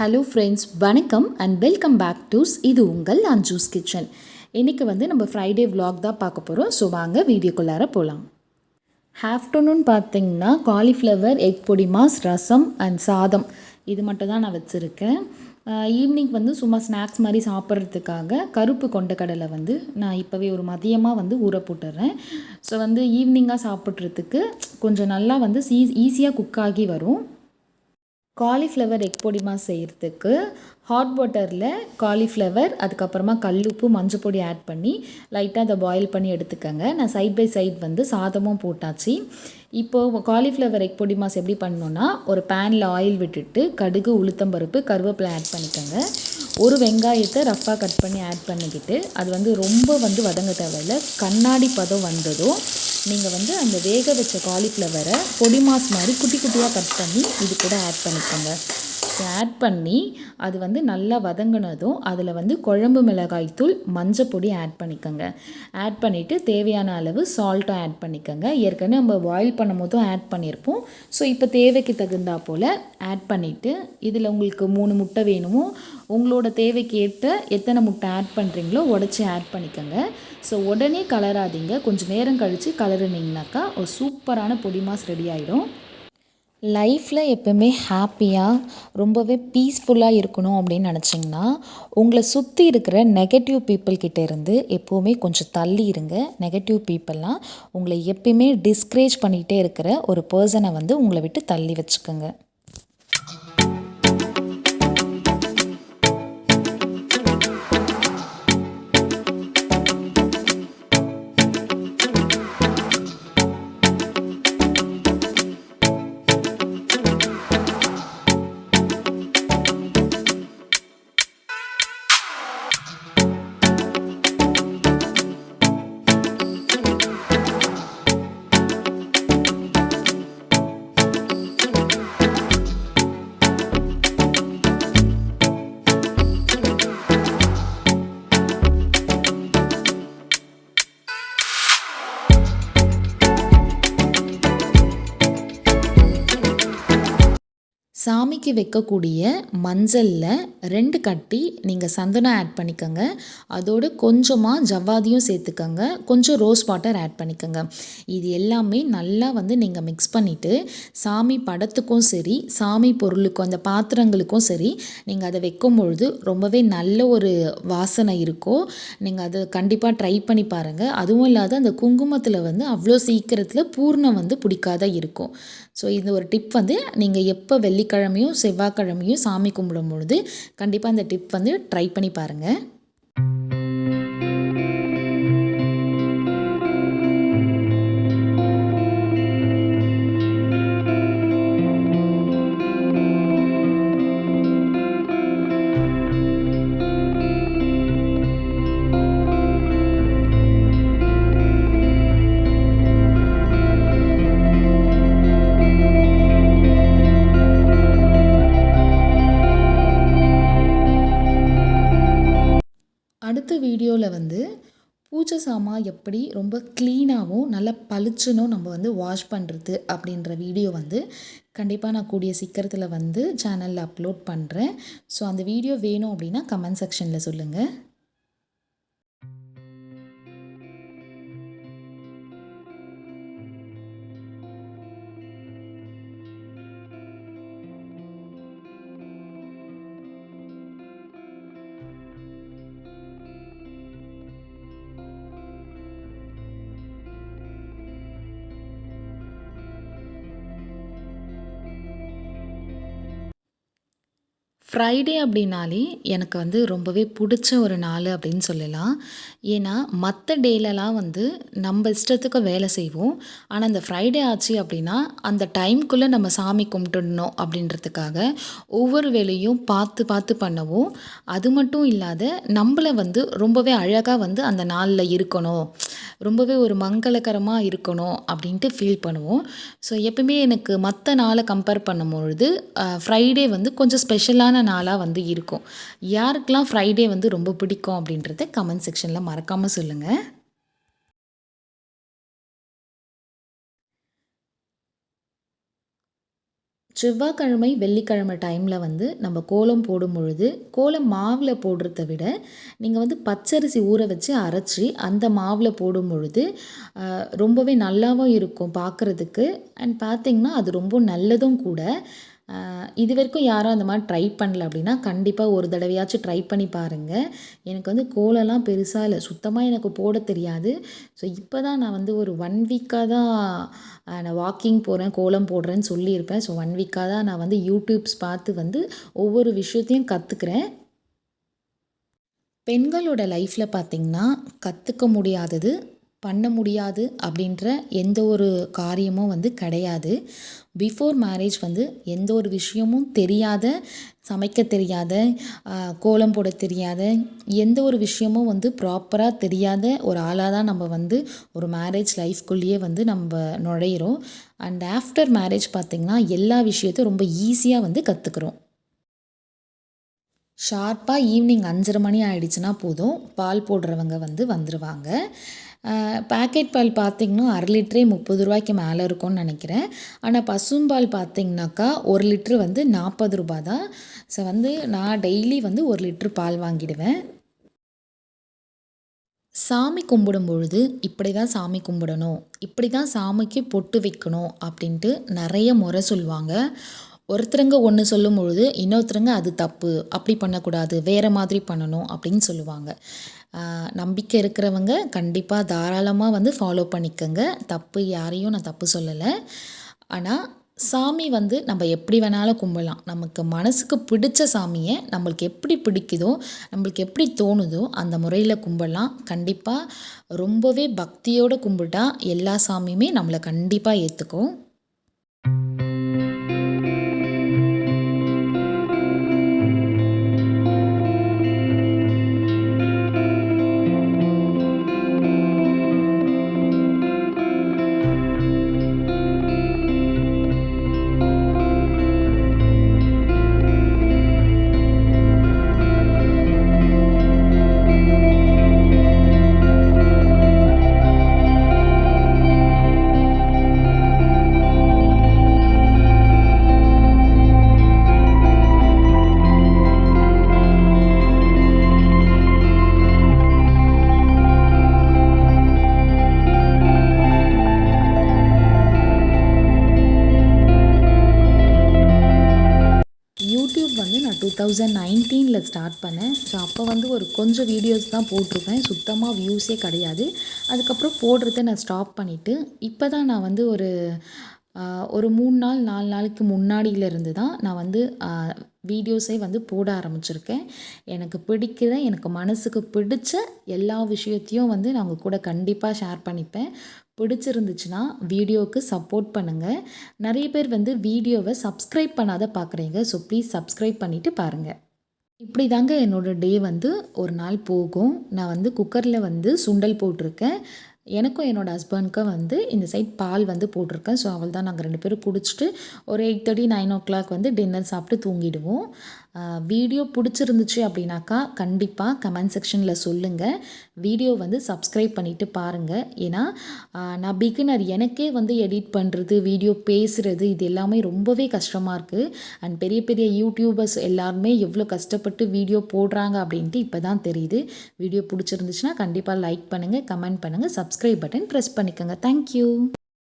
Hello friends வணக்கம் and welcome back டூஸ் இது உங்கள் அஞ்சூஸ் கிச்சன் இன்றைக்கி வந்து நம்ம ஃப்ரைடே விலாக் தான் பார்க்க போகிறோம் ஸோ வாங்க வீடியோக்குள்ளார போகலாம் ஆஃப்டர்நூன் பார்த்தீங்கன்னா காலிஃப்ளவர் எக் பொடி மாஸ் ரசம் அண்ட் சாதம். இது மட்டும் தான் நான் வச்சுருக்கேன். ஈவினிங் வந்து சும்மா ஸ்நாக்ஸ் மாதிரி சாப்பிட்றதுக்காக கருப்பு கொண்ட கடலை வந்து நான் இப்போவே ஒரு மதியமாக வந்து ஊற போட்டுடுறேன் ஸோ வந்து ஈவினிங்காக சாப்பிட்றதுக்கு கொஞ்சம் நல்லா வந்து சீ ஈஸியாக குக் ஆகி வரும். காலிஃப்ளவர் எக் பொடிமா செய்கிறதுக்கு ஹாட் வாட்டரில் காலிஃப்ளவர் அதுக்கப்புறமா கல்லுப்பு மஞ்சள் பொடி ஆட் பண்ணி லைட்டாக அதை பாயில் பண்ணி எடுத்துக்கோங்க. நான் சைட் பை சைட் வந்து சாதமும் போட்டாச்சு. இப்போது காலிஃப்ளவர் எக் பொடி மாஸ் எப்படி பண்ணணுன்னா ஒரு பேனில் ஆயில் விட்டுட்டு கடுகு உளுத்தம்பருப்பு கருவேப்பிலை ஆட் பண்ணிக்கோங்க. ஒரு வெங்காயத்தை ரஃப்பாக கட் பண்ணி ஆட் பண்ணிக்கிட்டு அது வந்து ரொம்ப வந்து வதங்க தேவையில்லை. கண்ணாடி பதம் வந்ததும் நீங்கள் வந்து அந்த வேக வச்ச காலிஃப்ளவரை பொடி மாஸ் மாதிரி குட்டி குட்டியாக கட் பண்ணி இது கூட ஆட் பண்ணிக்கோங்க. ஆட் பண்ணி அது வந்து நல்லா வதங்கினதும் அதில் வந்து குழம்பு மிளகாய் தூள் மஞ்சப்பொடி ஆட் பண்ணிக்கோங்க. ஆட் பண்ணிவிட்டு தேவையான அளவு சால்ட்டும் ஆட் பண்ணிக்கோங்க. ஏற்கனவே நம்ம பாயில் பண்ணும் போதும் ஆட் பண்ணியிருப்போம் ஸோ இப்போ தேவைக்கு தகுந்தா போல் ஆட் பண்ணிவிட்டு இதில் உங்களுக்கு மூணு முட்டை வேணுமோ உங்களோட தேவைக்கு ஏற்ற எத்தனை முட்டை ஆட் பண்ணுறீங்களோ உடச்சி ஆட் பண்ணிக்கோங்க. ஸோ உடனே கலராதீங்க. கொஞ்சம் நேரம் கழித்து கலருனீங்கனாக்கா ஒரு சூப்பரான பொடி மாஸ் ரெடி ஆகிடும் லைஃப்பில் எப்போவுமே ஹாப்பியாக ரொம்பவே பீஸ்ஃபுல்லாக இருக்கணும் அப்படின்னு நினச்சிங்கன்னா உங்களை சுற்றி இருக்கிற நெகட்டிவ் பீப்புள்கிட்ட இருந்து எப்போவுமே கொஞ்சம் தள்ளி இருங்க. நெகட்டிவ் பீப்புளெலாம் உங்களை எப்பயுமே டிஸ்கரேஜ் பண்ணிகிட்டே இருக்கிற ஒரு பர்சனை வந்து உங்களை விட்டு தள்ளி வச்சுக்கோங்க. médecin சாமிக்கு வைக்கக்கூடிய மஞ்சளில் ரெண்டு கட்டி நீங்கள் சந்தனம் ஆட் பண்ணிக்கோங்க. அதோடு கொஞ்சமாக ஜவ்வாதியும் சேர்த்துக்கோங்க. கொஞ்சம் ரோஸ் வாட்டர் ஆட் பண்ணிக்கோங்க. இது எல்லாமே நல்லா வந்து நீங்கள் மிக்ஸ் பண்ணிவிட்டு சாமி படத்துக்கும் சரி சாமி பொருளுக்கும் அந்த பாத்திரங்களுக்கும் சரி நீங்கள் அதை வைக்கும் பொழுது ரொம்பவே நல்ல ஒரு வாசனை இருக்கும். நீங்கள் அதை கண்டிப்பாக ட்ரை பண்ணி பாருங்கள் அதுவும் இல்லாத அந்த குங்குமத்தில் வந்து அவ்வளோ சீக்கிரத்தில் பூர்ணம் வந்து பிடிக்காத இருக்கும். ஸோ இந்த ஒரு டிப் வந்து நீங்கள் எப்போ வெள்ளிக்கிழமையும் செவ்வாய்க்கிழமையும் சாமி கும்பிடும் பொழுது கண்டிப்பாக இந்த டிப் வந்து ட்ரை பண்ணி பாருங்கள் வீடியோவில் வந்து பூஜை சாமான் எப்படி ரொம்ப க்ளீனாகவும் நல்லா பளிச்சுன்னும் நம்ம வந்து வாஷ் பண்ணுறது அப்படின்ற வீடியோ வந்து கண்டிப்பாக நான் கூடிய சீக்கிரத்தில் வந்து சேனலில் அப்லோட் பண்ணுறேன் ஸோ அந்த வீடியோ வேணும் அப்படின்னா கமெண்ட் செக்ஷனில் சொல்லுங்கள் ஃப்ரைடே அப்படின்னாலே எனக்கு வந்து ரொம்பவே பிடிச்ச ஒரு நாள் அப்படின்னு சொல்லலாம். ஏன்னா மற்ற டேலலாம் வந்து நம்ம இஷ்டத்துக்கு வேலை செய்வோம். ஆனால் இந்த ஃப்ரைடே ஆச்சு அப்படின்னா அந்த டைம்குள்ளே நம்ம சாமி கும்பிட்டுடணும் அப்படின்றதுக்காக ஒவ்வொரு வேலையும் பார்த்து பார்த்து பண்ணுவோம். அது மட்டும் இல்லாத நம்மளை வந்து ரொம்பவே அழகாக வந்து அந்த நாளில் இருக்கணும். ரொம்பவே ஒரு மங்களகரமாக இருக்கணும் அப்படின்ட்டு ஃபீல் பண்ணுவோம். ஸோ எப்பவுமே எனக்கு மற்ற நாளை கம்பேர் பண்ணும்பொழுது ஃப்ரைடே வந்து கொஞ்சம் ஸ்பெஷலான நாளாக வந்து இருக்கும். யாருக்கெல்லாம் ஃப்ரைடே வந்து ரொம்ப பிடிக்கும் அப்படின்றத கமெண்ட் செக்ஷனில் மறக்காமல் சொல்லுங்கள் செவ்வாய்க்கிழமை வெள்ளிக்கிழமை டைமில் வந்து நம்ம கோலம் போடும் பொழுது கோலம் மாவில் போடுறத விட நீங்கள் வந்து பச்சரிசி ஊற வச்சு அரைச்சி அந்த மாவில் போடும் பொழுது ரொம்பவே நல்லாவும் இருக்கும் பார்க்குறதுக்கு அண்ட் பார்த்திங்கன்னா அது ரொம்ப நல்லதும் கூட. இது வரைக்கும் யாரும் அந்த மாதிரி ட்ரை பண்ணல அப்படின்னா கண்டிப்பாக ஒரு தடவையாச்சும் ட்ரை பண்ணி பாருங்கள் எனக்கு வந்து கோலம்லாம் பெருசாக இல்லை. சுத்தமாக எனக்கு போட தெரியாது. ஸோ இப்போ தான் நான் வந்து ஒரு ஒன் வீக்காக தான் நான் வாக்கிங் போகிறேன் கோலம் போடுறேன்னு சொல்லியிருப்பேன். ஸோ ஒன் வீக்காக தான் நான் வந்து யூடியூப்ஸ் பார்த்து வந்து ஒவ்வொரு விஷயத்தையும் கற்றுக்குறேன் பெண்களோட லைஃப்பில் பார்த்திங்கன்னா கற்றுக்க முடியாதது பண்ண முடியாது அப்படின்ற எந்த ஒரு காரியமும் வந்து கிடையாது. பிஃபோர் மேரேஜ் வந்து எந்த ஒரு விஷயமும் தெரியாத சமைக்க தெரியாத கோலம் போட தெரியாத எந்த ஒரு விஷயமும் வந்து ப்ராப்பராக தெரியாத ஒரு ஆளாக தான் நம்ம வந்து ஒரு மேரேஜ் லைஃப்குள்ளேயே வந்து நம்ம நுழையிறோம். அண்ட் ஆஃப்டர் மேரேஜ் பார்த்திங்கன்னா எல்லா விஷயத்தையும் ரொம்ப ஈஸியாக வந்து கற்றுக்குறோம் ஷார்ப்பாக ஈவினிங் அஞ்சரை மணி ஆயிடுச்சுன்னா போதும். பால் போடுறவங்க வந்து வந்துடுவாங்க பேக்கெட் பால் பார்த்திங்கன்னா அரை லிட்டரே முப்பது ரூபாய்க்கு மேலே இருக்கும்னு நினைக்கிறேன். ஆனால் பசும்பால் பார்த்திங்கனாக்கா ஒரு லிட்ரு வந்து நாற்பது ரூபா தான். ஸோ வந்து நான் டெய்லி வந்து ஒரு லிட்ரு பால் வாங்கிடுவேன். சாமி கும்பிடும் பொழுது இப்படி தான் சாமி கும்பிடணும் இப்படி தான் சாமிக்கு பொட்டு வைக்கணும் அப்படின்ட்டு நிறைய முறை சொல்லுவாங்க. ஒருத்தருங்க ஒன்று சொல்லும் பொழுது இன்னொருத்தருங்க அது தப்பு அப்படி பண்ணக்கூடாது வேறு மாதிரி பண்ணணும் அப்படின்னு சொல்லுவாங்க. நம்பிக்கை இருக்கிறவங்க கண்டிப்பாக தாராளமாக வந்து ஃபாலோ பண்ணிக்கோங்க. தப்பு யாரையும் நான் தப்பு சொல்லலை. ஆனால் சாமி வந்து நம்ம எப்படி வேணாலும் கும்பிடலாம் நமக்கு மனசுக்கு பிடிச்ச சாமியை நம்மளுக்கு எப்படி பிடிக்குதோ நம்மளுக்கு எப்படி தோணுதோ அந்த முறையில் கும்பிடலாம் கண்டிப்பாக ரொம்பவே பக்தியோடு கும்பிட்டா எல்லா சாமியுமே நம்மளை கண்டிப்பாக ஏற்றுக்கும் தௌசண்ட் நைன்டீனில் ஸ்டார்ட் பண்ணேன். ஸோ அப்போ வந்து ஒரு கொஞ்சம் வீடியோஸ் தான் போட்டிருப்பேன். சுத்தமாக வியூஸே கிடையாது. அதுக்கப்புறம் போடுறத நான் ஸ்டாப் பண்ணிவிட்டு இப்போ தான் நான் வந்து ஒரு ஒரு மூணு நாள் நாலு நாளைக்கு முன்னாடியிலேருந்து தான் நான் வந்து வீடியோஸே வந்து போட ஆரம்பிச்சிருக்கேன். எனக்கு பிடிக்கிற எனக்கு மனசுக்கு பிடிச்ச எல்லா விஷயத்தையும் வந்து நான் உங்கள் கூட கண்டிப்பாக ஷேர் பண்ணிப்பேன். பிடிச்சிருந்துச்சுன்னா வீடியோவுக்கு சப்போர்ட் பண்ணுங்கள் நிறைய பேர் வந்து வீடியோவை சப்ஸ்கிரைப் பண்ணாத பார்க்குறீங்க ஸோ ப்ளீஸ் சப்ஸ்கிரைப் பண்ணிவிட்டு பாருங்கள் இப்படி தாங்க என்னோடய டே வந்து ஒரு நாள் போகும். நான் வந்து குக்கரில் வந்து சுண்டல் போட்டிருக்கேன். எனக்கும் என்னோடய ஹஸ்பண்ட்க்கும் வந்து இந்த சைட் பால் வந்து போட்டிருக்கேன். ஸோ அவள் தான் நாங்கள் ரெண்டு பேரும் குடிச்சிட்டு ஒரு eight thirty nine o'clock வந்து டின்னர் சாப்பிட்டு தூங்கிடுவோம். வீடியோ பிடிச்சிருந்துச்சு அப்படின்னாக்கா கண்டிப்பாக கமெண்ட் செக்ஷனில் சொல்லுங்கள் வீடியோ வந்து சப்ஸ்கிரைப் பண்ணிவிட்டு பாருங்கள் ஏன்னா நான் பிகினர் எனக்கே வந்து எடிட் பண்ணுறது வீடியோ பேசுகிறது இது எல்லாமே ரொம்பவே கஷ்டமாக இருக்குது அண்ட் பெரிய பெரிய யூடியூபர்ஸ் எல்லாருமே எவ்வளோ கஷ்டப்பட்டு வீடியோ போடுறாங்க அப்படின்ட்டு இப்போ தான் தெரியுது. வீடியோ பிடிச்சிருந்துச்சுன்னா கண்டிப்பாக லைக் பண்ணுங்கள் கமெண்ட் பண்ணுங்கள் சப்ஸ்கிரைப் பட்டன் ப்ரெஸ் பண்ணிக்கோங்க. Thank you